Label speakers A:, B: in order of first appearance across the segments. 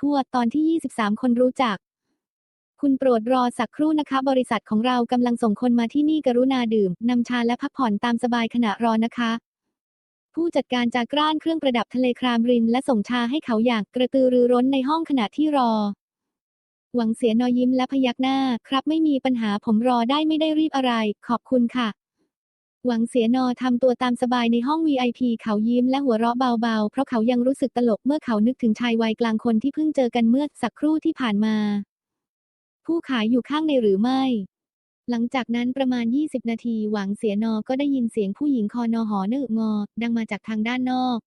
A: ทั่วตอนที่ 23 คนรู้จัก คุณโปรดรอสักครู่นะคะ บริษัทของเรากำลังส่งคนมาที่นี่กรุณาดื่มนำชาและพักผ่อนตามสบายขณะรอนะคะ ผู้จัดการจากร้านเครื่องประดับทะเลครามริน และส่งชาให้เขาอย่างกระตือรือร้นในห้องขณะที่รอ หวังเสียนอยยิ้มและพยักหน้า ครับไม่มีปัญหาผมรอได้ไม่ได้รีบอะไร ขอบคุณค่ะ หวังเสียนอทำตัวตามสบายในห้อง VIP เขายิ้มและหัวเราะเบาๆ เพราะเขายังรู้สึกตลกเมื่อเขานึกถึงชายวัยกลางคนที่เพิ่งเจอกันเมื่อสักครู่ที่ผ่านมา ผู้ขายอยู่ข้างในหรือไม่ หลังจากนั้นประมาณ 20 นาที หวังเสียนอก็ได้ยินเสียงผู้หญิงคอนอหอเนึกงอ ดังมาจากทางด้านนอก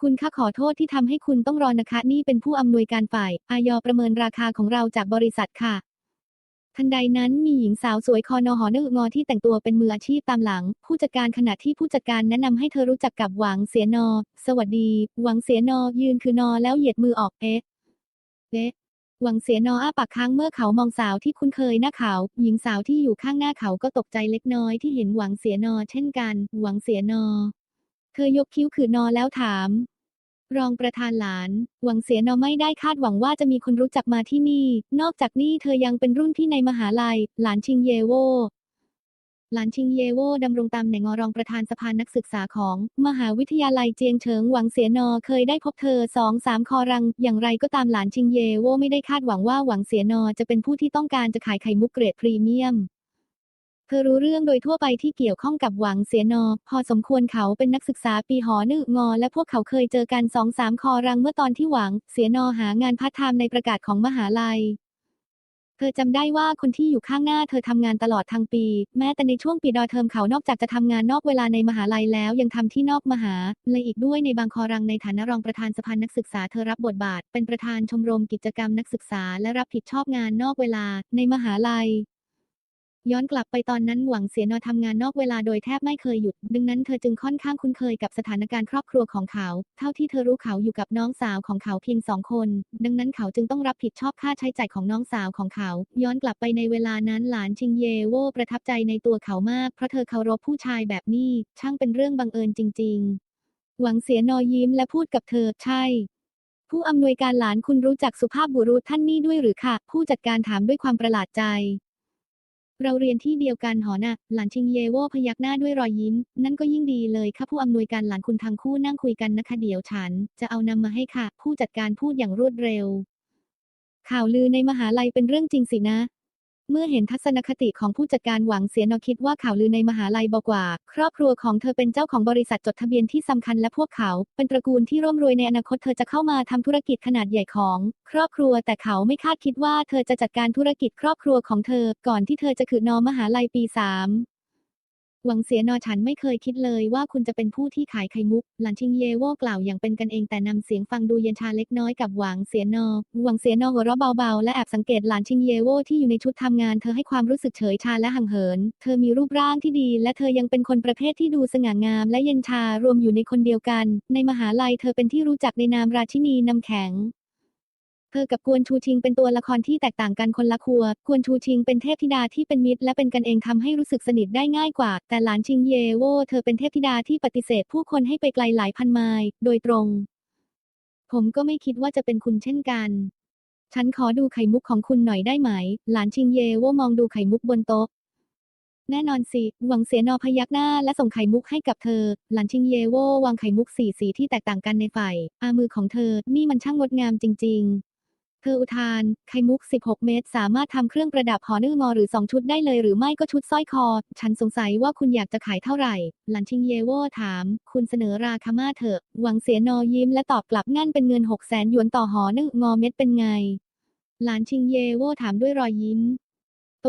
A: คุณคะขอโทษที่ทำให้คุณต้องรอนะคะ นี่เป็นผู้อำนวยการฝ่าย อายอประเมินราคาของเราจากบริษัทค่ะ ทันใดนั้นมีหญิงสาวสวยคอนอหอนึกงอที่แต่งตัวเป็นมืออาชีพตามหลัง ผู้จัดการขณะที่ผู้จัดการแนะนำให้เธอรู้จักกับหวังเสียนอ สวัสดี หวังเสียนอ ยืนคือนอแล้วเหยียดมือออกเอ๊ะเอ๊ะหวังเสียนออ้าปากค้างเมื่อเขามองสาวที่คุ้นเคยหน้าเขา หญิงสาวที่อยู่ข้างหน้าเขาก็ตกใจเล็กน้อยที่เห็นหวังเสียนอ เช่นกัน หวังเสียนอ เธอยกคิ้วขือนอแล้วถาม รองประธานหลาน หวังเสียนอไม่ได้คาดหวังว่าจะมีคนรู้จักมาที่นี่ นอกจากนี้เธอยังเป็นรุ่นที่ในมหาลัย หลานชิงเยโวหลานชิงเยโวดำรงตำแหน่งรองประธานสภานักศึกษาของ มหาวิทยาลัยเจียงเฉิงหวังเสียนอเคยได้พบเธอสองสามคอรัง อย่างไรก็ตามหลานชิงเยโวไม่ได้คาดหวังว่าหวังเสียนอจะเป็นผู้ที่ต้องการจะขายไข่มุกเกรดพรีเมียม ธอรู้เรื่องโดยทั่วไปที่เกี่ยวข้องกับหวังเสียนอ พอสมควรเขาเป็นนักศึกษาปีหอนึกงอ และพวกเขาเคยเจอกันสองสามคอรังเมื่อตอนที่หวัง เสียนอหางานพาร์ทไทม์ในประกาศของมหาลัย เธอจำได้ว่าคนที่อยู่ข้างหน้าเธอทำงานตลอดทั้งปี แม้แต่ในช่วงปีดอเทอมเขานอกจากจะทำงานนอกเวลาในมหาลัยแล้วยังทำที่นอกมหาลัยอีกด้วยในบางคอรังในฐานะรองประธานสภานักศึกษาเธอรับบทบาท เป็นประธานชมรมกิจกรรมนักศึกษาและรับผิดชอบงานนอกเวลาในมหาลัย ย้อนกลับไปตอนนั้นหวังเสียนอทำงานนอกเวลาโดยแทบไม่เคยหยุด ดังนั้นเธอจึงค่อนข้างคุ้นเคยกับสถานการณ์ครอบครัวของเขา เท่าที่เธอรู้เขาอยู่กับน้องสาวของเขาเพียงสองคน ดังนั้นเขาจึงต้องรับผิดชอบค่าใช้จ่ายของน้องสาวของเขา ย้อนกลับไปในเวลานั้นหลานชิงเยโวประทับใจในตัวเขามาก เพราะเธอเคารพผู้ชายแบบนี้ ช่างเป็นเรื่องบังเอิญจริง ๆ หวังเสียนอยิ้มและพูดกับเธอ ใช่ผู้อำนวยการหลานคุณรู้จักสุภาพบุรุษท่านนี่ด้วยหรือคะผู้จัดการถามด้วยความประหลาดใจ เราเรียนที่เดียวกันหอนะหลานชิงเยโวพยักหน้าด้วยรอยยิ้ม นั่นก็ยิ่งดีเลยค่ะผู้อำนวยการหลานคุณทั้งคู่นั่งคุยกันนะคะเดี๋ยวฉัน จะเอานำมาให้ค่ะ ผู้จัดการพูดอย่างรวดเร็ว ข่าวลือในมหาลัยเป็นเรื่องจริงสินะ เมื่อเห็นทัศนคติของผู้จัดการหวังเสียนอคิดว่าข่าวลือในมหาลัยบอกว่า ครอบครัวของเธอเป็นเจ้าของบริษัทจดทะเบียนที่สำคัญและพวกเขา เป็นตระกูลที่ร่ำรวยในอนาคตเธอจะเข้ามาทำธุรกิจขนาดใหญ่ของ ครอบครัวแต่เขาไม่คาดคิดว่าเธอจะจัดการธุรกิจครอบครัวของเธอ ก่อนที่เธอจะขืนนอมหาลัยปีสาม หวังเสียนอฉันไม่เคยคิดเลยว่าคุณจะเป็นผู้ที่ขายไข่มุก หลันชิงเยโวกล่าวอย่างเป็นกันเองแต่นำเสียงฟังดูเย็นชาเล็กน้อยกับหวังเสียนอ หวังเสียนอหัวเราะเบาๆ และแอบสังเกตหลานชิงเยโวที่อยู่ในชุดทำงานเธอให้ความรู้สึกเฉยชาและห่างเหิน เธอมีรูปร่างที่ดี และเธอยังเป็นคนประเภทที่ดูสง่างาม และเย็นชารวมอยู่ในคนเดียวกัน ในมหาลัยเธอเป็นที่รู้จักในนามราชินีน้ำแข็ง เธอกับกวนชูชิงเป็นตัวละครที่แตกต่างกันคนละครัว กวนชูชิงเป็นเทพธิดาที่เป็นมิตร และเป็นกันเองทำให้รู้สึกสนิทได้ง่ายกว่า แต่หลานชิงเยโวเธอเป็นเทพธิดาที่ปฏิเสธผู้คนให้ไปไกลหลายพันไมล์โดยตรง ผมก็ไม่คิดว่าจะเป็นคุณเช่นกัน ฉันขอดูไข่มุกของคุณหน่อยได้ไหม หลานชิงเยโวมองดูไข่มุกบนโต๊ะแน่นอนสิ หวังเสียนอพยักหน้าและส่งไข่มุกให้กับเธอ หลันชิงเยโววางไข่มุกสีสีที่แตกต่างกันในฝ่ายอามือของเธอ นี่มันช่างงดงามจริง เธออุทาน ไข่มุก 16 เมตร สามารถทำเครื่องประดับหอนื่องอหรือ 2 ชุดได้เลยหรือไม่ก็ชุดสร้อยคอ ฉันสงสัยว่าคุณอยากจะขายเท่าไหร่ หลันชิงเยโวถาม คุณเสนอราคามาเถอะ หวังเสียนอยิ้มและตอบกลับงั้นเป็นเงิน6 0 0 0 0หยวนต่อหอนึ่งงอเม็ดเป็นไง หลานชิงเยโวถามด้วยรอยยิ้ม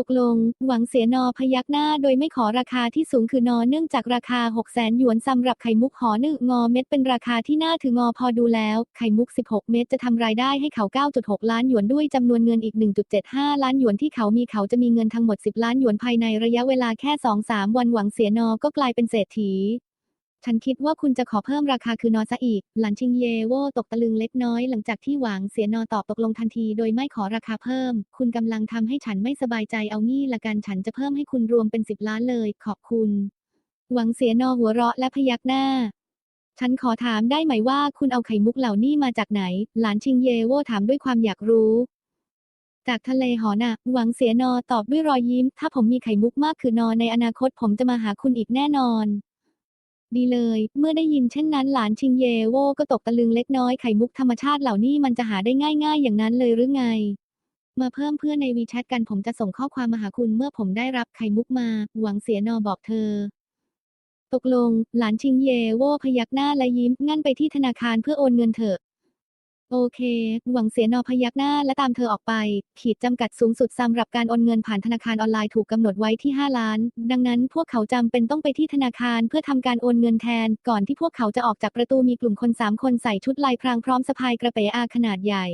A: ตกลง หวังเสียนอพยักหน้าโดยไม่ขอราคาที่สูงคือนอเนื่องจากราคา 6 0แสนหยวนสำหรับไข่มุกหอหนึ่งงอเม็ดเป็นราคาที่น่าถืองอพอดูแล้ว ไข่มุก 16 เม็ดจะทำรายได้ให้เขา 9.6 ล้านหยวนด้วยจำนวนเงินอีก 1.75 ล้านหยวนที่เขามีเขาจะมีเงินทั้งหมด 10 ล้านหยวนภายในระยะเวลาแค่ 2-3 วันหวังเสียนอก็กลายเป็นเศรษฐี ฉันคิดว่าคุณจะขอเพิ่มราคาคือนอซะอีก หลันชิงเยโวตกตะลึงเล็กน้อยหลังจากที่หวังเสียนอตอบตกลงทันทีโดยไม่ขอราคาเพิ่ม คุณกำลังทำให้ฉันไม่สบายใจเอางี้ละกันฉันจะเพิ่มให้คุณรวมเป็นสิบล้านเลย ขอบคุณ หวังเสียนอหัวเราะและพยักหน้า ฉันขอถามได้ไหมว่าคุณเอาไข่มุกเหล่านี้มาจากไหน หลานชิงเยโวถามด้วยความอยากรู้จากทะเลหอน่ะ หวังเสียนอตอบด้วยรอยยิ้ม ถ้าผมมีไข่มุกมากคือนอในอนาคตผมจะมาหาคุณอีกแน่นอน ดีเลย เมื่อได้ยินเช่นนั้นหลานชิงเยโวก็ตกตะลึงเล็กน้อยไข่มุกธรรมชาติเหล่านี้มันจะหาได้ง่าย ๆ อย่างนั้นเลยหรือไง มาเพิ่มเพื่อนในวีแชทกันผมจะส่งข้อความมาหาคุณเมื่อผมได้รับไข่มุกมา หวังเสียนอบอกเธอ ตกลง หลานชิงเยโวพยักหน้าและยิ้มงั้นไปที่ธนาคารเพื่อโอนเงินเถอะ โอเค หวังเสียนอพยักหน้าและตามเธอออกไป ขีดจำกัดสูงสุดสำหรับการโอนเงินผ่านธนาคารออนไลน์ถูกกำหนดไว้ที่ 5 ล้าน ดังนั้นพวกเขาจำเป็นต้องไปที่ธนาคารเพื่อทำการโอนเงินแทน ก่อนที่พวกเขาจะออกจากประตูมีกลุ่มคนสามคนใส่ชุดลายพรางพร้อมสะพายกระเป๋อาขนาดใหญ่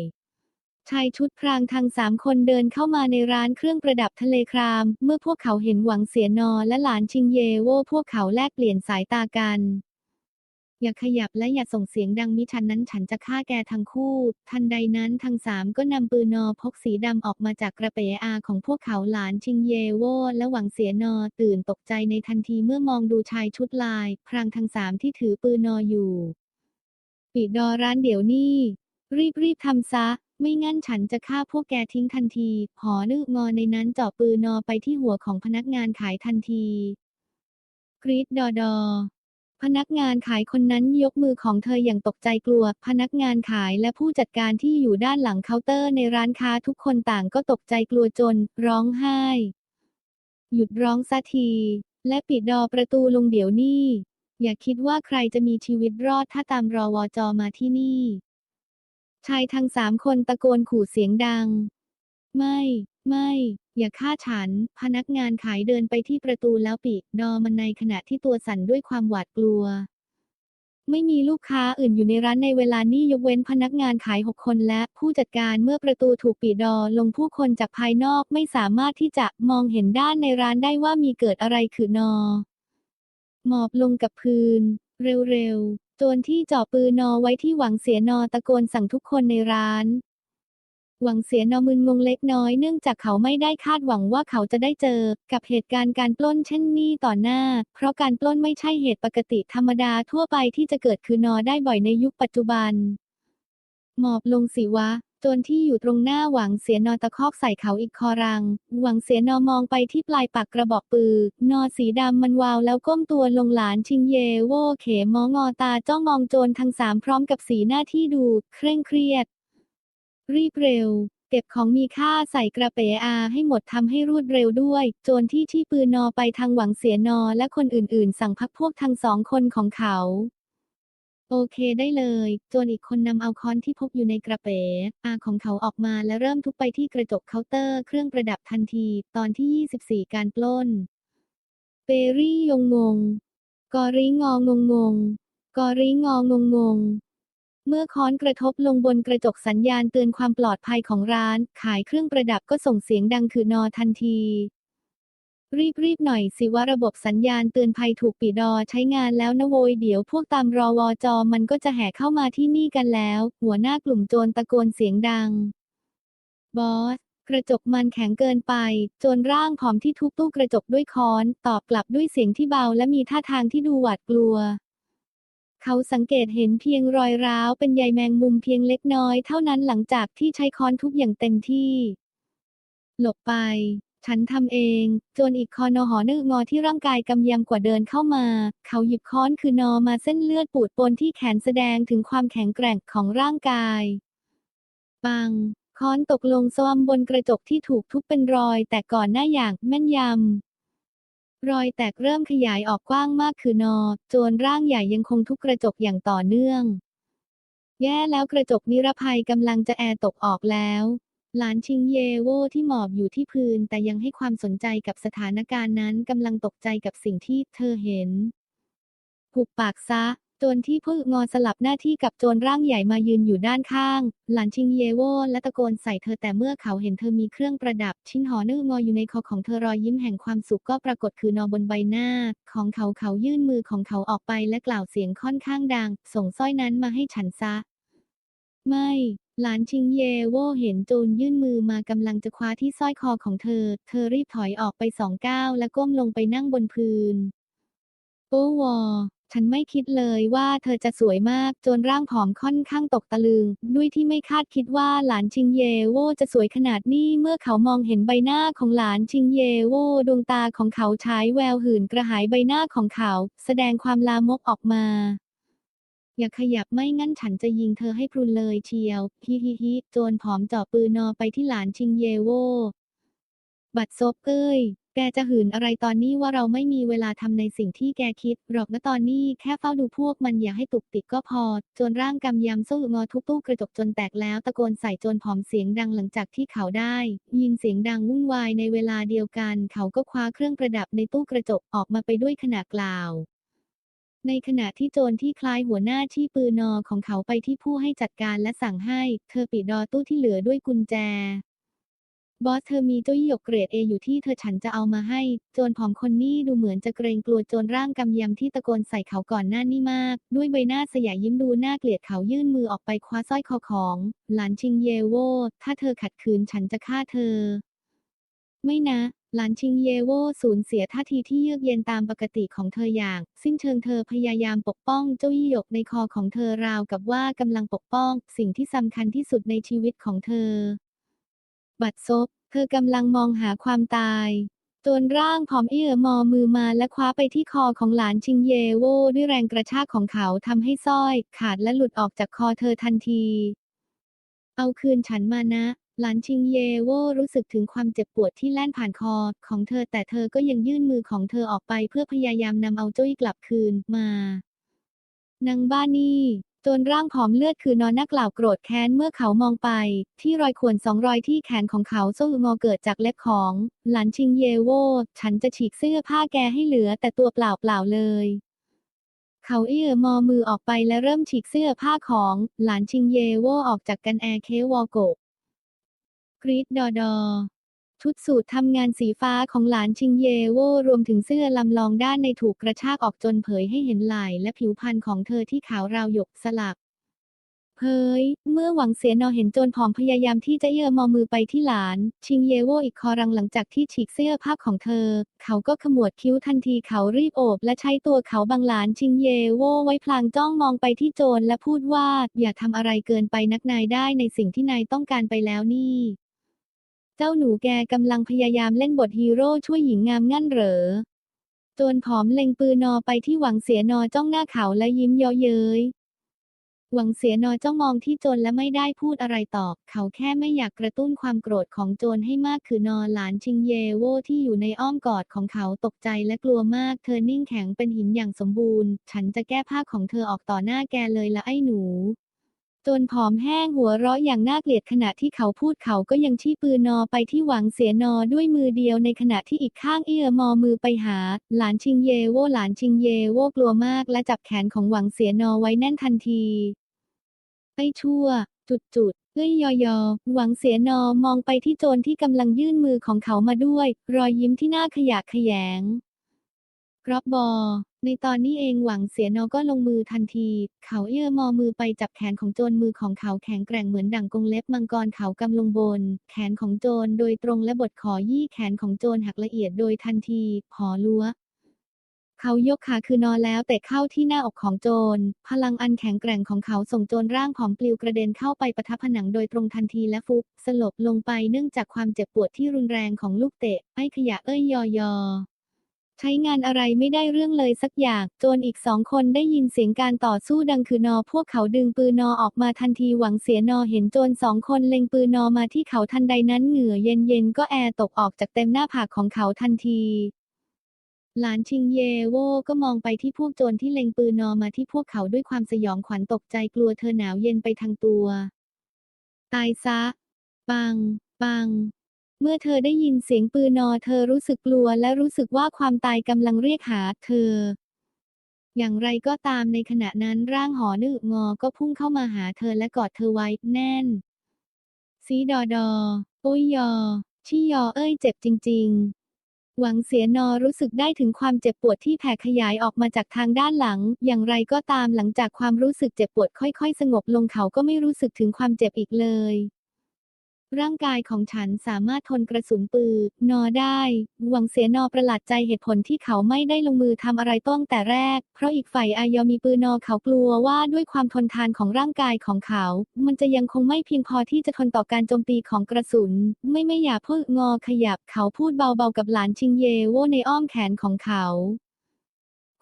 A: ชายชุดพรางทั้งสามคนเดินเข้ามาในร้านเครื่องประดับทะเลคราม เมื่อพวกเขาเห็นหวังเสียนอและหลานชิงเยโวพวกเขาแลกเปลี่ยนสายตากัน อย่าขยับและอย่าส่งเสียงดังมิฉันนั้นฉันจะฆ่าแกทั้งคู่ ทันใดนั้นทั้งสามก็นำปืนนอพกสีดำออกมาจากกระเป๋อาของพวกเขาหลานชิงเยโวและหวังเสียนอตื่นตกใจในทันทีเมื่อมองดูชายชุดลาย พรางทั้งสามที่ถือปืนนออยู่ ปิดดอร้านเดี๋ยวนี้ รีบรีบทำซะ ไม่งั้นฉันจะฆ่าพวกแกทิ้งทันที หอนึกงอในนั้นเจาะปืนนอไปที่หัวของพนักงานขายทันทีกรีดดอดอ พนักงานขายคนนั้นยกมือของเธออย่างตกใจกลัว พนักงานขายและผู้จัดการที่อยู่ด้านหลังเคาน์เตอร์ในร้านค้าทุกคนต่างก็ตกใจกลัวจน ร้องไห้ หยุดร้องสักที และปิดดอประตูลงเดี๋ยวนี้ อย่าคิดว่าใครจะมีชีวิตรอดถ้าตามรอวอจอมาที่นี่ ชายทั้งสามคนตะโกนขู่เสียงดัง ไม่ ไม่ อย่าฆ่าฉัน พนักงานขายเดินไปที่ประตูแล้วปิดดอมันในขณะที่ตัวสั่นด้วยความหวาดกลัว ไม่มีลูกค้าอื่นอยู่ในร้านในเวลานี้ยกเว้นพนักงานขาย6คนและผู้จัดการเมื่อประตูถูกปิดดอลงผู้คนจากภายนอกไม่สามารถที่จะมองเห็นด้านในร้านได้ว่ามีเกิดอะไรขึ้นนอ หมอบลงกับพื้น เร็วๆโจรที่จ่อปืนนอไว้ที่หวังเสียนอตะโกนสั่งทุกคนในร้าน หวังเสียนอมึนงงเล็กน้อยเนื่องจากเขาไม่ได้คาดหวังว่าเขาจะได้เจอ กับเหตุการณ์การปล้นเช่นนี้ต่อหน้า เพราะการปล้นไม่ใช่เหตุปกติธรรมดาทั่วไปที่จะเกิดคือนอได้บ่อยในยุคปัจจุบัน หมอบลงสิวะจรที่อยู่ตรงหน้าหวังเสียนอตะคอกใส่เขาอีกคอรัง หวังเสียนอมองไปที่ปลายปากกระบอกปืนอสีดำมันวาวแล้วก้มตัวลงหลานชิงเยโวเขมองอตาจ้องมองโจรทั้งสามพร้อมกับสีหน้าที่ดู เคร่งเครียด รีบเร็ว เก็บของมีค่าใส่กระเป๋อาให้หมดทำให้รวดเร็วด้วย โจรที่ที่ปืนนอไปทางหวังเสียนอและคนอื่นๆ สั่งพักพวกทั้งสองคนของเขา โอเคได้เลย โจรอีกคนนำเอาค้อนที่พกอยู่ในกระเป๋อาของเขาออกมาและเริ่มทุบไปที่กระจกเคาน์เตอร์เครื่องประดับทันที ตอนที่ 24 การปล้น เปรี่ยงงง กอริงองงง กอริงองงง เมื่อค้อนกระทบลงบนกระจกสัญญาณเตือนความปลอดภัยของร้าน ขายเครื่องประดับก็ส่งเสียงดังคือนอทันที รีบๆหน่อยสิว่าระบบสัญญาณเตือนภัยถูกปิดดอใช้งานแล้วนะโวยเดี๋ยวพวกตามรอวอจอมันก็จะแห่เข้ามาที่นี่กันแล้ว หัวหน้ากลุ่มโจรตะโกนเสียงดัง บอสกระจกมันแข็งเกินไปโจรร่างผอมที่ทุบตู้กระจกด้วยค้อน ตอบกลับด้วยเสียงที่เบาและมีท่าทางที่ดูหวาดกลัว เขาสังเกตเห็นเพียงรอยร้าวเป็นใยแมงมุมเพียงเล็กน้อยเท่านั้นหลังจากที่ใช้ค้อนทุบอย่างเต็มที่ หลบไป ฉันทำเอง จนอีกคอนอหอนึกงอที่ร่างกายกำยำกว่าเดินเข้ามา เขาหยิบค้อนคือนอมาเส้นเลือดปูดปนที่แขนแสดงถึงความแข็งแกร่งของร่างกายปังค้อนตกลงสวมบนกระจกที่ถูกทุบเป็นรอย แต่ก่อนหน้าอย่างแม่นยำ รอยแตกเริ่มขยายออกกว้างมากคือนอ โจรร่างใหญ่ยังคงทุบกระจกอย่างต่อเนื่อง แย่แล้วกระจกนิรภัยกำลังจะแอร์ตกออกแล้ว หลานชิงเยโวที่หมอบอยู่ที่พื้นแต่ยังให้ความสนใจกับสถานการณ์นั้นกำลังตกใจกับสิ่งที่เธอเห็นหุบปากซะ จรที่พึ่งงอสลับหน้าที่กับโจรร่างใหญ่มายืนอยู่ด้านข้าง หลานชิงเยโวและตะโกนใส่เธอแต่เมื่อเขาเห็นเธอมีเครื่องประดับ ชิ้นหอนึกงออยู่ในคอของเธอรอยยิ้มแห่งความสุขก็ปรากฏคือนอบนใบหน้า ของเขาเขายื่นมือของเขาออกไปและกล่าวเสียงค่อนข้างดัง ส่งสร้อยนั้นมาให้ฉันซะ ไม่ หลานชิงเยโวเห็นโจรยื่นมือมากำลังจะคว้าที่สร้อยคอของเธอ เธอรีบถอยออกไปสองก้าวและก้มลงไปนั่งบนพื้นโอ้วอ ฉันไม่คิดเลยว่าเธอจะสวยมากจนร่างผอมค่อนข้างตกตะลึง ด้วยที่ไม่คาดคิดว่าหลานชิงเยโวจะสวยขนาดนี้เมื่อเขามองเห็นใบหน้าของหลานชิงเยโวดวงตาของเขาฉายแววหื่นกระหายใบหน้าของเขา แสดงความลามกออกมา อย่าขยับไม่งั้นฉันจะยิงเธอให้พรุนเลยเชียวฮิฮิฮิโจรผอมจ่อปืนนอไปที่หลานชิงเยโวบัดซบเอ้ย แกจะหืนอะไรตอนนี้ว่าเราไม่มีเวลาทำในสิ่งที่แกคิด หรอกนะตอนนี้แค่เฝ้าดูพวกมันอย่าให้ตุกติกก็พอ จนร่างกำยำสู้งอทุบตู้กระจกจนแตกแล้วตะโกนใส่โจนผอมเสียงดังหลังจากที่เขาได้ ยินเสียงดังวุ่นวายในเวลาเดียวกัน เขาก็คว้าเครื่องประดับในตู้กระจกออกมาไปด้วยขณะกล่าว ในขณะที่โจรที่คล้ายหัวหน้าที่ปืนนอของเขาไปที่ผู้ให้จัดการและสั่งให้ เธอปิดดอตู้ที่เหลือด้วยกุญแจ บอสเธอมีเจ้าหยกเกรดเออยู่ที่เธอฉันจะเอามาให้ โจรผอมคนนี้ดูเหมือนจะเกรงกลัวโจรร่างกำยำที่ตะโกนใส่เขาก่อนหน้านี้มาก ด้วยใบหน้าสยายยิ้มดูน่าเกลียดเขายื่นมือออกไปคว้าสร้อยคอของ หลานชิงเยโว ถ้าเธอขัดขืนฉันจะฆ่าเธอ ไม่นะหลานชิงเยโวสูญเสียท่าทีที่เยือกเย็นตามปกติของเธออย่าง สิ้นเชิงเธอพยายามปกป้องเจ้ายี่หยกในคอของเธอราวกับว่ากำลังปกป้อง สิ่งที่สำคัญที่สุดในชีวิตของเธอ บัดซบ เธอกำลังมองหาความตายจนร่างผอมเอื้อมอมือมาและคว้าไปที่คอของหลานชิงเยโวด้วยแรงกระชากของเขาทำให้สร้อย ขาดและหลุดออกจากคอเธอทันที เอาคืนฉันมานะ หลานชิงเยโวรู้สึกถึงความเจ็บปวดที่แล่นผ่านคอของเธอแต่เธอก็ยังยื่นมือของเธอออกไปเพื่อพยายามนำเอาจ้อยกลับคืนมา นางบ้านี่ จนร่างผอมเลือดคือนอนนักกล่าวโกรธแค้นเมื่อเขามองไป ที่รอยข่วนสองรอยที่แขนของเขาโซ่งอเกิดจากเล็บของ หลานชิงเยโว ฉันจะฉีกเสื้อผ้าแกให้เหลือแต่ตัวเปล่าเปล่าเลย เขาเอื้อมอมือออกไปและเริ่มฉีกเสื้อผ้าของ หลานชิงเยโวออกจากกันแอร์เควอโกกรีดดอดอ ชุดสูททำงานสีฟ้าของหลานชิงเยโวรวมถึงเสื้อลำลองด้านในถูกกระชากออกจนเผยให้เห็นไหล่และผิวพรรณของเธอที่ขาวราวหยกสลักเผยเมื่อหวังเสียนอเห็นโจรผอมพยายามที่จะเอื้อมอมือไปที่หลาน ชิงเยโวอีกคอรังหลังจากที่ฉีกเสื้อผ้าของเธอ เขาก็ขมวดคิ้วทันทีเขารีบโอบและใช้ตัวเขาบังหลานชิงเยโวไว้พลางจ้องมองไปที่โจรและพูดว่า อย่าทำอะไรเกินไปนักนายได้ในสิ่งที่นายต้องการไปแล้วนี่ เจ้าหนูแกกำลังพยายามเล่นบทฮีโร่ช่วยหญิงงามงั้นเหรอโจรผอมเล็งปืนนอไปที่หวังเสียนอจ้องหน้าเขาและยิ้มเยาะเย้ย หวังเสียนอจ้องมองที่โจรและไม่ได้พูดอะไรตอบ เขาแค่ไม่อยากกระตุ้นความโกรธของโจรให้มากคือนอหลานชิงเยโวที่อยู่ในอ้อมกอดของเขาตกใจและกลัวมาก เธอนิ่งแข็งเป็นหินอย่างสมบูรณ์ ฉันจะแก้ผ้าของเธอออกต่อหน้าแกเลยละไอ้หนู จนผอมแห้งหัวเราะอย่างน่าเกลียดขณะที่เขาพูดเขาก็ยังชี้ปืนนอไปที่หวังเสียนอด้วยมือเดียวในขณะที่อีกข้างเอื้อมอมือไปหา หลานชิงเยโวหลานชิงเยโวกลัวมากและจับแขนของหวังเสียนอไว้แน่นทันทีไอ้ชั่ว จุดจุดเอ้ยยอยอหวังเสียนอมองไปที่โจรที่กำลังยื่นมือของเขามาด้วย รอยยิ้มที่น่าขยะแขยงกรอบบอ ในตอนนี้เองหวังเสียนอก็ลงมือทันที เขาเอื้อมอมือไปจับแขนของโจรมือของเขาแข็งแกร่งเหมือนดั่งกงเล็บมังกรเขากำลงบน แขนของโจรโดยตรงและบดขอยี่แขนของโจรหักละเอียดโดยทันทีขอลัวเขายกขาคือนอนแล้วเตะเข้าที่หน้าอกของโจร พลังอันแข็งแกร่งของเขาส่งโจรร่างผอมปลิวกระเด็นเข้าไปประทับผนังโดยตรงทันทีและฟุบสลบลงไปเนื่องจากความเจ็บปวดที่รุนแรงของลูกเตะไอ้ขยะเอ้ยยอยอ ใช้งานอะไรไม่ได้เรื่องเลยสักอย่าง โจรอีกสองคนได้ยินเสียงการต่อสู้ดังคือนอ พวกเขาดึงปืนนอออกมาทันทีหวังเสียนอเห็นโจรสองคนเล็งปืนนอมาที่เขาทันใดนั้นเหงื่อเย็นๆก็แอร์ตกออกจากเต็มหน้าผากของเขาทันทีหลานชิงเยโวก็มองไปที่พวกโจรที่เล็งปืนนอมาที่พวกเขาด้วยความสยองขวัญตกใจกลัวเธอหนาวเย็นไปทางตัว ตายซะ ปัง ปัง เมื่อเธอได้ยินเสียงปืนนอเธอรู้สึกกลัวและรู้สึกว่าความตายกำลังเรียกหาเธอ อย่างไรก็ตามในขณะนั้นร่างหอนึกงอก็พุ่งเข้ามาหาเธอและกอดเธอไว้แน่น ซีดอดอโอ้ยยอ ชี่ยอเอ้ยเจ็บจริง ๆ หวังเสียนอรู้สึกได้ถึงความเจ็บปวดที่แผ่ขยายออกมาจากทางด้านหลัง อย่างไรก็ตามหลังจากความรู้สึกเจ็บปวดค่อย ๆ สงบลงเขาก็ไม่รู้สึกถึงความเจ็บอีกเลย ร่างกายของฉันสามารถทนกระสุนปืนนอได้ หวังเสียนอประหลาดใจเหตุผลที่เขาไม่ได้ลงมือทำอะไรต้องแต่แรก เพราะอีกฝ่ายอายอมีปืนนอเขากลัวว่าด้วยความทนทานของร่างกายของเขา มันจะยังคงไม่เพียงพอที่จะทนต่อการโจมตีของกระสุน ไม่ไม่อย่าพูดงอขยับเขาพูดเบาๆกับหลานชิงเยโวในอ้อมแขนของเขา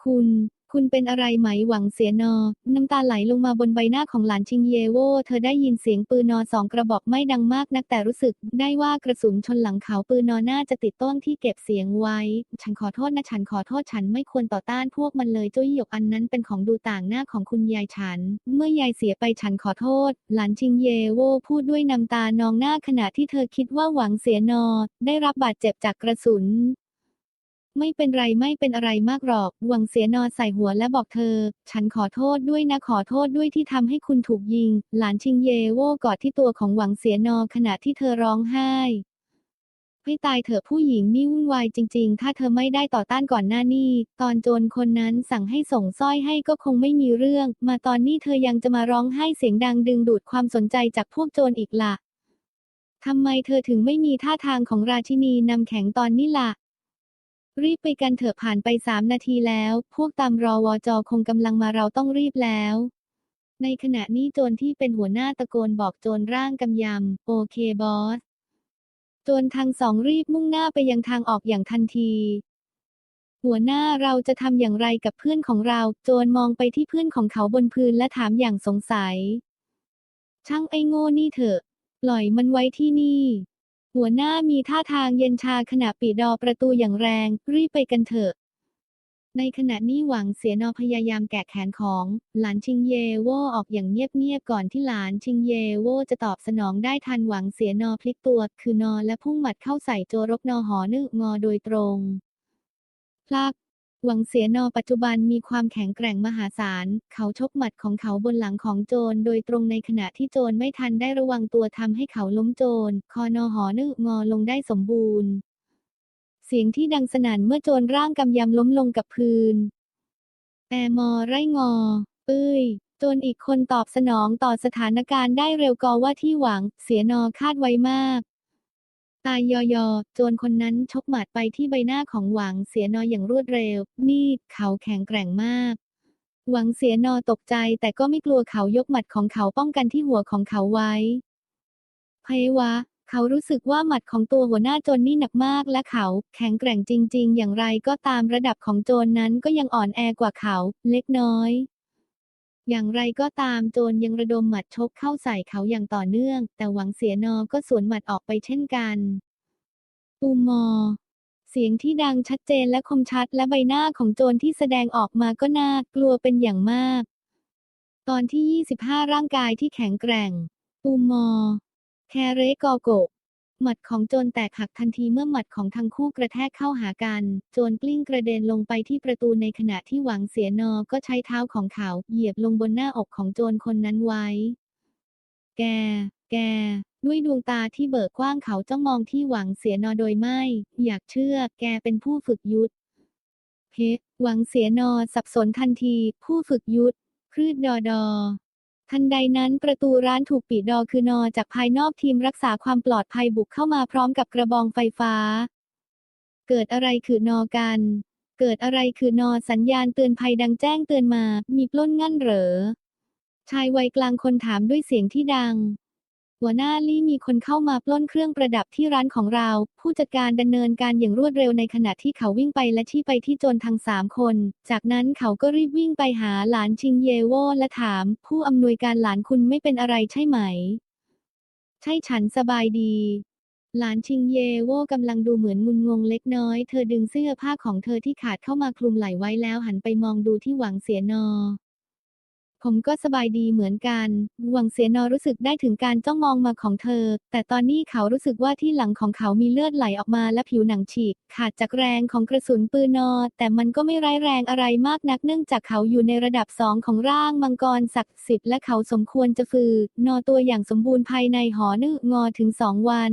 A: คุณ คุณเป็นอะไรไหมหวังเสียนอ น้ำตาไหลลงมาบนใบหน้าของหลานชิงเยโว เธอได้ยินเสียงปืนนอสองกระบอกไม่ดังมากนักแต่รู้สึกได้ว่ากระสุนชนหลังเขาปืนนอน่าจะติดต้นที่เก็บเสียงไว้ ฉันขอโทษนะฉันขอโทษฉันไม่ควรต่อต้านพวกมันเลยจุ้ยหยกอันนั้นเป็นของดูต่างหน้าของคุณยายฉัน เมื่อยายเสียไปฉันขอโทษ หลานชิงเยโวพูดด้วยน้ำตานองหน้าขณะที่เธอคิดว่าหวังเสียนอ ได้รับบาดเจ็บจากกระสุน ไม่เป็นไรไม่เป็นอะไรมากหรอกหวังเสียนอใส่หัวและบอกเธอ ฉันขอโทษด้วยนะขอโทษด้วยที่ทำให้คุณถูกยิง หลานชิงเยโว่กอดที่ตัวของหวังเสียนอขณะที่เธอร้องไห้ให้ตายเถอะผู้หญิงนี่วุ่นวายจริง ๆ ถ้าเธอไม่ได้ต่อต้านก่อนหน้านี้ ตอนโจรคนนั้นสั่งให้ส่งสร้อยให้ก็คงไม่มีเรื่อง มาตอนนี้เธอยังจะมาร้องไห้เสียงดังดึงดูดความสนใจจากพวกโจรอีกละ่ะทำไมเธอถึงไม่มีท่าทางของราชินีนำแข็งตอนนี้ล่ะ รีบไปกันเถอะผ่านไปสามนาทีแล้ว พวกตามรอวอจอคงกำลังมาเราต้องรีบแล้ว ในขณะนี้โจรที่เป็นหัวหน้าตะโกนบอกโจรร่างกำยำ โอเคบอส โจรทั้งสองรีบมุ่งหน้าไปยังทางออกอย่างทันที หัวหน้าเราจะทำอย่างไรกับเพื่อนของเรา โจรมองไปที่เพื่อนของเขาบนพื้นและถามอย่างสงสัย ช่างไอ้โง่นี่เถอะ ปล่อยมันไว้ที่นี่ หัวหน้ามีท่าทางเย็นชาขณะปิดดอประตูอย่างแรง รีบไปกันเถอะ ในขณะนี้หวังเสียนอพยายามแกะแขนของ หลานชิงเยโวออกอย่างเงียบๆก่อนที่หลานชิงเยโวจะตอบสนองได้ทันหวังเสียนอพลิกตัวคือนอและพุ่งหมัดเข้าใส่โจรกนอหอนึกงอโดยตรงพลัก หวังเสียนอปัจจุบันมีความแข็งแกร่งมหาศาล เขาชกหมัดของเขาบนหลังของโจรโดยตรงในขณะที่โจรไม่ทันได้ระวังตัวทำให้เขาล้มโจร คอนอหอนึกงอลงได้สมบูรณ์ เสียงที่ดังสนั่นเมื่อโจรร่างกำยำล้มลงกับพื้น แอมอไรงอ เอ้ยโจรอีกคนตอบสนองต่อสถานการณ์ได้เร็วกอว่าที่หวัง เสียนอคาดไว้มาก ตายยอยอโจรคนนั้นชกหมัดไปที่ใบหน้าของหวังเสียนออย่างรวดเร็ว นี่เขาแข็งแกร่งมาก หวังเสียนอตกใจแต่ก็ไม่กลัวเขายกหมัดของเขาป้องกันที่หัวของเขาไว้ เพวะ เขารู้สึกว่าหมัดของตัวหัวหน้าโจรนี่หนักมากและเขาแข็งแกร่งจริง ๆ อย่างไรก็ตามระดับของโจรนั้นก็ยังอ่อนแอกว่าเขา เล็กน้อย อย่างไรก็ตามโจรยังระดมหมัดชกเข้าใส่เขาอย่างต่อเนื่อง แต่หวังเสียนอก็สวนหมัดออกไปเช่นกันปูมอ เสียงที่ดังชัดเจนและคมชัดและใบหน้าของโจรที่แสดงออกมาก็น่ากลัวเป็นอย่างมาก ตอนที่ 25 ร่างกายที่แข็งแกร่งปูมอ แคเรกอโกะ หมัดของโจรแตกหักทันทีเมื่อหมัดของทั้งคู่กระแทกเข้าหากัน โจรกลิ้งกระเด็นลงไปที่ประตูในขณะที่หวังเสียนอก็ใช้เท้าของเขาเหยียบลงบนหน้าอกของโจรคนนั้นไว้ แก แก ด้วยดวงตาที่เบิกกว้างเขาจ้องมองที่หวังเสียนอโดยไม่ อยากเชื่อ แกเป็นผู้ฝึกยุทธเพหวังเสียนอสับสนทันที ผู้ฝึกยุทธครืดดอดอ ทันใดนั้นประตูร้านถูกปิดดอคือนอจากภายนอกทีมรักษาความปลอดภัยบุกเข้ามาพร้อมกับกระบองไฟฟ้า เกิดอะไรคือนอกัน เกิดอะไรคือนอสัญญาณเตือนภัยดังแจ้งเตือนมา มีปล้นงั้นเหรอ ชายวัยกลางคนถามด้วยเสียงที่ดัง หัวหน้าลี่มีคนเข้ามาปล้นเครื่องประดับที่ร้านของเรา ผู้จัดการดำเนินการอย่างรวดเร็วในขณะที่เขาวิ่งไปและที่ไปที่โจรทั้งสามคน จากนั้นเขาก็รีบวิ่งไปหาหลานชิงเยโวและถาม ผู้อำนวยการหลานคุณไม่เป็นอะไรใช่ไหม ใช่ฉันสบายดี หลานชิงเยโวกำลังดูเหมือนงุนงงเล็กน้อย เธอดึงเสื้อผ้าของเธอที่ขาดเข้ามาคลุมไหล่ไว้แล้วหันไปมองดูที่หวังเสียนอ ผมก็สบายดีเหมือนกัน หวังเสียนอรู้สึกได้ถึงการจ้องมองมาของเธอ แต่ตอนนี้เขารู้สึกว่าที่หลังของเขามีเลือดไหลออกมาและผิวหนังฉีก ขาดจากแรงของกระสุนปืนนอ แต่มันก็ไม่ร้ายแรงอะไรมากนักเนื่องจากเขาอยู่ในระดับสองของร่างมังกรศักดิ์สิทธิ์และเขาสมควรจะฟืนอตัวอย่างสมบูรณ์ภายในหอนึกงอถึงสองวัน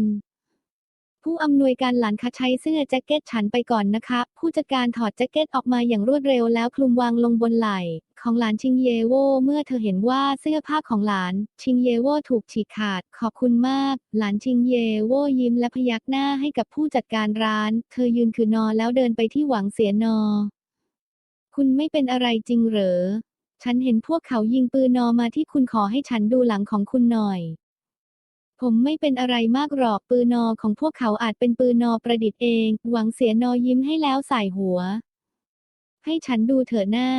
A: ผู้อำนวยการหลานคะใช้เสื้อแจ็คเก็ตฉันไปก่อนนะคะ ผู้จัดการถอดแจ็คเก็ตออกมาอย่างรวดเร็วแล้วคลุมวางลงบนไหล่ของหลานชิงเยโวเมื่อเธอเห็นว่าเสื้อผ้าของหลาน ชิงเยโวถูกฉีกขาด ขอบคุณมาก หลานชิงเยโวยิ้มและพยักหน้าให้กับผู้จัดการร้าน เธอยืนคือนอแล้วเดินไปที่หวังเสียนอ คุณไม่เป็นอะไรจริงเหรอ ฉันเห็นพวกเขายิงปืนนอมาที่คุณขอให้ฉันดูหลังของคุณหน่อย ผมไม่เป็นอะไรมากหรอกปืนนอของพวกเขาอาจเป็นปืนนอประดิษฐ์เอง หวังเสียนอยิ้มให้แล้วใส่หัว ให้ฉันดูเถอะหน้า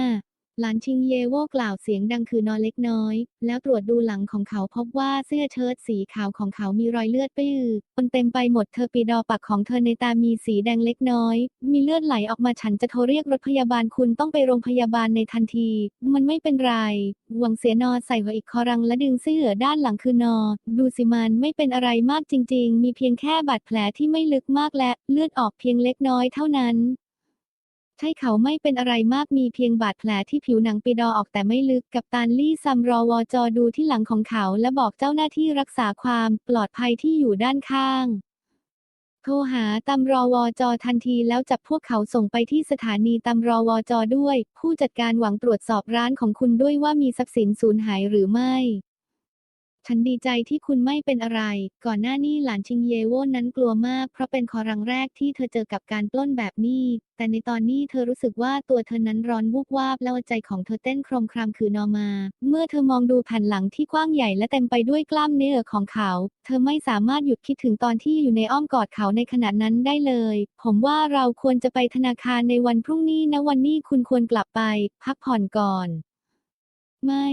A: หลานชิงเยโวกล่าวเสียงดังคือนอเล็กน้อย แล้วตรวจดูหลังของเขาพบว่าเสื้อเชิ้ตสีขาวของเขามีรอยเลือดปื้อปนเต็มไปหมดเธอปีดอปักของเธอในตามีสีแดงเล็กน้อย มีเลือดไหลออกมาฉันจะโทรเรียกรถพยาบาลคุณต้องไปโรงพยาบาลในทันที มันไม่เป็นไรหวังเสียนอใส่หัวอีกคอรังและดึงเสื้อด้านหลังคือนอ ดูสิมันไม่เป็นอะไรมากจริง ๆ มีเพียงแค่บาดแผลที่ไม่ลึกมากและเลือดออกเพียงเล็กน้อยเท่านั้น ใช่เขาไม่เป็นอะไรมากมีเพียงบาดแผลที่ผิวหนังปีดอออกแต่ไม่ลึกกับตานลี่ซัมรอวอจอดูที่หลังของเขาและบอกเจ้าหน้าที่รักษาความปลอดภัยที่อยู่ด้านข้าง โทรหาตำรอวอจอทันทีแล้วจับพวกเขาส่งไปที่สถานีตำรอวอจอด้วย ผู้จัดการหวังตรวจสอบร้านของคุณด้วยว่ามีทรัพย์สินสูญหายหรือไม่ ฉันดีใจที่คุณไม่เป็นอะไร ก่อนหน้านี้หลานชิงเยโวนั้นกลัวมาก เพราะเป็นครั้งแรกที่เธอเจอกับการปล้นแบบนี้ แต่ในตอนนี้เธอรู้สึกว่าตัวเธอนั้นร้อนวูบวาบและวใจของเธอเต้นโครมครามคือนอมา เมื่อเธอมองดูแผ่นหลังที่กว้างใหญ่และเต็มไปด้วยกล้ามเนื้อของเขา เธอไม่สามารถหยุดคิดถึงตอนที่อยู่ในอ้อมกอดเขาในขณะนั้นได้เลย ผมว่าเราควรจะไปธนาคารในวันพรุ่งนี้นะวันนี้คุณควรกลับไป พักผ่อนก่อน ไม่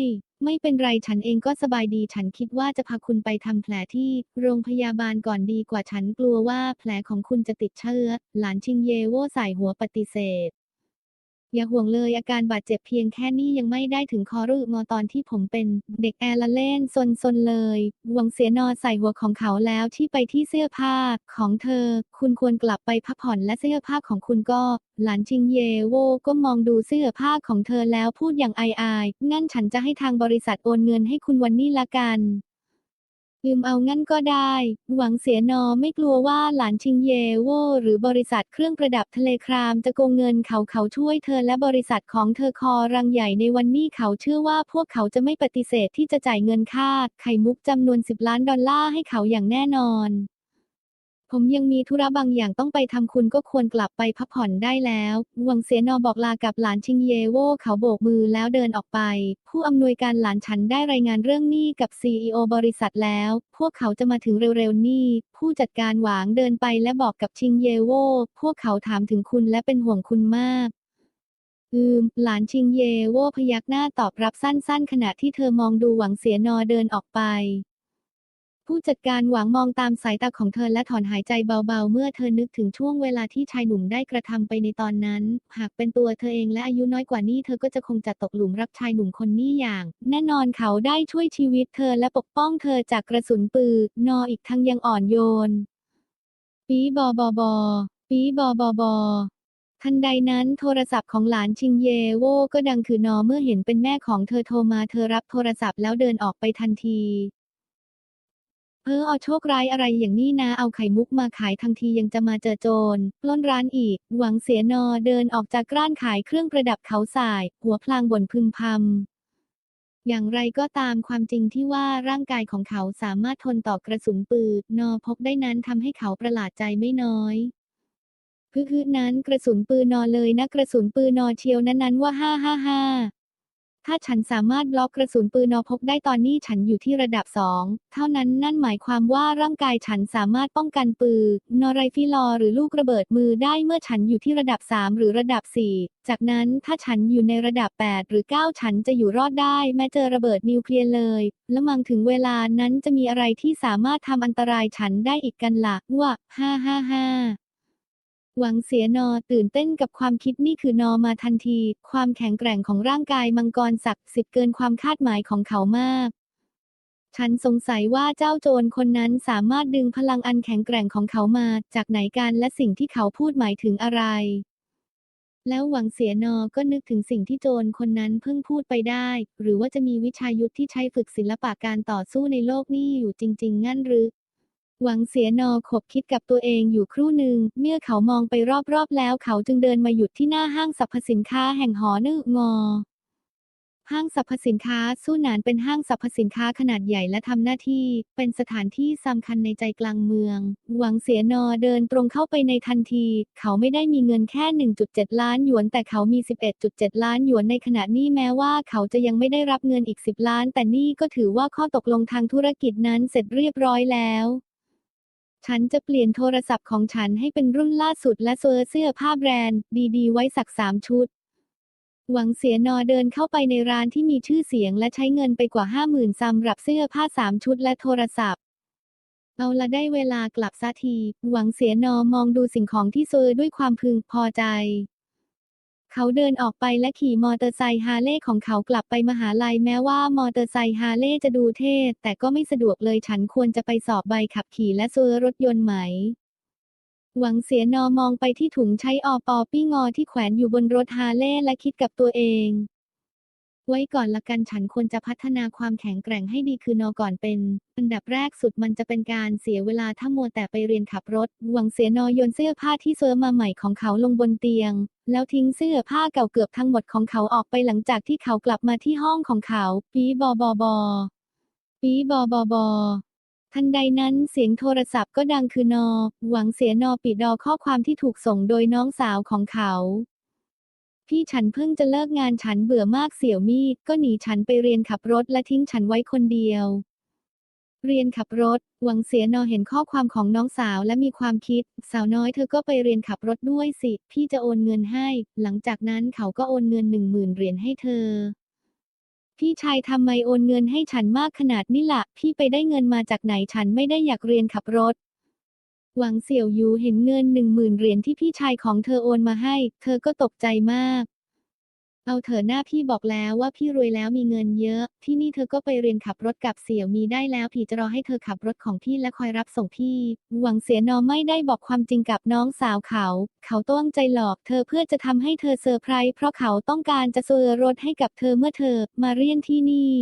A: ไม่เป็นไรฉันเองก็สบายดีฉันคิดว่าจะพาคุณไปทำแผลที่โรงพยาบาลก่อนดีกว่าฉันกลัวว่าแผลของคุณจะติดเชื้อ หลานชิงเยโวใส่หัวปฏิเสธ อย่าห่วงเลยอาการบาดเจ็บเพียงแค่นี้ยังไม่ได้ถึงคอรึงอตอนที่ผมเป็นเด็กแอร์ละเล่นซนๆเลยหวงเสียนอใส่หัวของเขาแล้วที่ไปที่เสื้อผ้าของเธอ คุณควรกลับไปพักผ่อนและเสื้อผ้าของคุณก็ หลานชิงเยโวก็มองดูเสื้อผ้าของเธอแล้วพูดอย่างอายๆงั้นฉันจะให้ทางบริษัทโอนเงินให้คุณวันนี้ละกัน ยืมเอางั้นก็ได้ หวังเสียนอไม่กลัวว่าหลานชิงเยโวหรือบริษัทเครื่องประดับทะเลครามจะโกงเงินเขาเขาช่วยเธอและบริษัทของเธอคอรังใหญ่ในวันนี้เขาเชื่อว่าพวกเขาจะไม่ปฏิเสธที่จะจ่ายเงินค่า ไข่มุกจำนวน 10 ล้านดอลลาร์ให้เขาอย่างแน่นอน ผมยังมีธุระบางอย่างต้องไปทำคุณก็ควรกลับไปพักผ่อนได้แล้วหวังเสียนอบอกลากับหลานชิงเยโวเขาโบกมือแล้วเดินออกไป ผู้อำนวยการหลานฉันได้รายงานเรื่องนี้กับ CEO บริษัทแล้ว พวกเขาจะมาถึงเร็วๆนี้ผู้จัดการหวางเดินไปและบอกกับชิงเยโวพวกเขาถามถึงคุณและเป็นห่วงคุณมากอืม หลานชิงเยโวพยักหน้าตอบรับสั้นๆ ขณะที่เธอมองดูหวังเสียนอเดินออกไป ผู้จัดการหวังมองตามสายตาของเธอและถอนหายใจเบาๆ เมื่อเธอนึกถึงช่วงเวลาที่ชายหนุ่มได้กระทำไปในตอนนั้น หากเป็นตัวเธอเองและอายุน้อยกว่านี้เธอก็จะคงจะตกหลุมรักชายหนุ่มคนนี้อย่าง แน่นอนเขาได้ช่วยชีวิตเธอและปกป้องเธอจากกระสุนปืนนออีกทั้งยังอ่อนโยน ปีบอบอบอปีบอบอบอทันใดนั้นโทรศัพท์ของหลานชิงเยโวก็ดังคือนอเมื่อเห็นเป็นแม่ของเธอโทรมาเธอรับโทรศัพท์แล้วเดินออกไปทันที เออเอาโชคร้ายอะไรอย่างนี้นะเอาไข่มุกมาขายทั้งทียังจะมาเจอโจรปล้นร้านอีก หวังเสียนอเดินออกจากร้านขายเครื่องประดับเขาสาย หัวพลางบ่นพึมพำอย่างไรก็ตามความจริงที่ว่าร่างกายของเขาสามารถทนต่อกระสุนปืนนอพกได้นั้นทำให้เขาประหลาดใจไม่น้อยพือๆนั้นกระสุนปืนนอเลยนะกระสุนปืนนอเชียวนั้นนั้นว่าห้าห้าห้า ถ้าฉันสามารถบล็อกกระสุนปืนนอพกได้ตอนนี้ฉันอยู่ที่ระดับสองเท่านั้นนั่นหมายความว่าร่างกายฉันสามารถป้องกันปืนนอไรฟิลอหรือลูกระเบิดมือได้เมื่อฉันอยู่ที่ระดับสามหรือระดับสี่จากนั้นถ้าฉันอยู่ในระดับ 8 หรือ 9 ฉันจะอยู่รอดได้ แม้เจอระเบิดนิวเคลียร์เลย และมังถึงเวลานั้นจะมีอะไรที่สามารถทำอันตรายฉันได้อีกกันละ่ะว่าห้าห้าห้า หวังเสียนอตื่นเต้นกับความคิดนี่คือนอมาทันที ความแข็งแกร่งของร่างกายมังกรศักดิ์สิทธิ์เกินความคาดหมายของเขามาก ฉันสงสัยว่าเจ้าโจรคนนั้นสามารถดึงพลังอันแข็งแกร่งของเขามาจากไหนกันและสิ่งที่เขาพูดหมายถึงอะไร แล้วหวังเสียนอก็นึกถึงสิ่งที่โจรคนนั้นเพิ่งพูดไปได้ หรือว่าจะมีวิชายุทธที่ใช้ฝึกศิลปะการต่อสู้ในโลกนี้อยู่จริง ๆ งั้นหรือ หวังเสียนอขบคิดกับตัวเองอยู่ครู่หนึ่ง เมื่อเขามองไปรอบๆแล้วเขาจึงเดินมาหยุดที่หน้าห้างสรรพสินค้าแห่งหอนึงอห้างสรรพสินค้าสู้หนานเป็นห้างสรรพสินค้าขนาดใหญ่และทำหน้าที่ เป็นสถานที่สำคัญในใจกลางเมือง หวังเสียนอเดินตรงเข้าไปในทันที เขาไม่ได้มีเงินแค่ 1.7 ล้านหยวน แต่เขามี 11.7 ล้านหยวนในขณะนี้แม้ว่าเขาจะยังไม่ได้รับเงินอีก 10 ล้าน แต่นี่ก็ถือว่าข้อตกลงทางธุรกิจนั้นเสร็จเรียบร้อยแล้ว ฉันจะเปลี่ยนโทรศัพท์ของฉันให้เป็นรุ่นล่าสุดและเซอร์เสื้อผ้าแบรนด์ ดีๆ ไว้สักสามชุด หวังเสียนอเดินเข้าไปในร้านที่มีชื่อเสียงและใช้เงินไปกว่าห้าหมื่นสำหรับเสื้อผ้าสามชุดและโทรศัพท์ เอาละได้เวลากลับสักที หวังเสียนอมองดูสิ่งของที่เซอร์ด้วยความพึงพอใจ เขาเดินออกไปและขี่มอเตอร์ไซค์ฮาร์เลย์ของเขากลับไปมหาลัยแม้ว่ามอเตอร์ไซค์ฮาร์เลย์จะดูเท่แต่ก็ไม่สะดวกเลยฉันควรจะไปสอบใบขับขี่และซื้อรถยนต์ไหม หวังเสียนอมองไปที่ถุงใช้ออปอปี้งอที่แขวนอยู่บนรถฮาร์เลย์และคิดกับตัวเอง ไว้ก่อนละกันฉันควรจะพัฒนาความแข็งแกร่งให้ดีคือนอก่อนเป็น อันดับแรกสุดมันจะเป็นการเสียเวลาถ้ามัวแต่ไปเรียนขับรถ หวังเสียนอโยนเสื้อผ้าที่เซอร์มาใหม่ของเขาลงบนเตียง แล้วทิ้งเสื้อผ้าเก่าเกือบทั้งหมดของเขาออกไปหลังจากที่เขากลับมาที่ห้องของเขา ปีบอบอบอปีบอบอบอทันใดนั้นเสียงโทรศัพท์ก็ดังคือนอ หวังเสียนอปิดดอข้อความที่ถูกส่งโดยน้องสาวของเขา พี่ฉันเพิ่งจะเลิกงานฉันเบื่อมากเสี่ยวมี่ก็หนีฉันไปเรียนขับรถและทิ้งฉันไว้คนเดียว เรียนขับรถ หวังเสียนอเห็นข้อความของน้องสาวและมีความคิด สาวน้อยเธอก็ไปเรียนขับรถด้วยสิ พี่จะโอนเงินให้ หลังจากนั้นเขาก็โอนเงินหนึ่งหมื่นเหรียญให้เธอ พี่ชายทำไมโอนเงินให้ฉันมากขนาดนี้ละ่ะ พี่ไปได้เงินมาจากไหนฉันไม่ได้อยากเรียนขับรถ หวังเสี่ยวยูเห็นเงินหนึ่งหมื่นเหรียญที่พี่ชายของเธอโอนมาให้ เธอก็ตกใจมาก เอาเถอะหน้าพี่บอกแล้วว่าพี่รวยแล้วมีเงินเยอะ ที่นี่เธอก็ไปเรียนขับรถกับเสี่ยวมีได้แล้วพี่จะรอให้เธอขับรถของพี่และคอยรับส่งพี่ หวังเสียนอไม่ได้บอกความจริงกับน้องสาวเขา เขาต้องใจหลอกเธอเพื่อจะทำให้เธอเซอร์ไพรส์เพราะเขาต้องการจะซื้อรถให้กับเธอเมื่อเธอมาเรียนที่นี่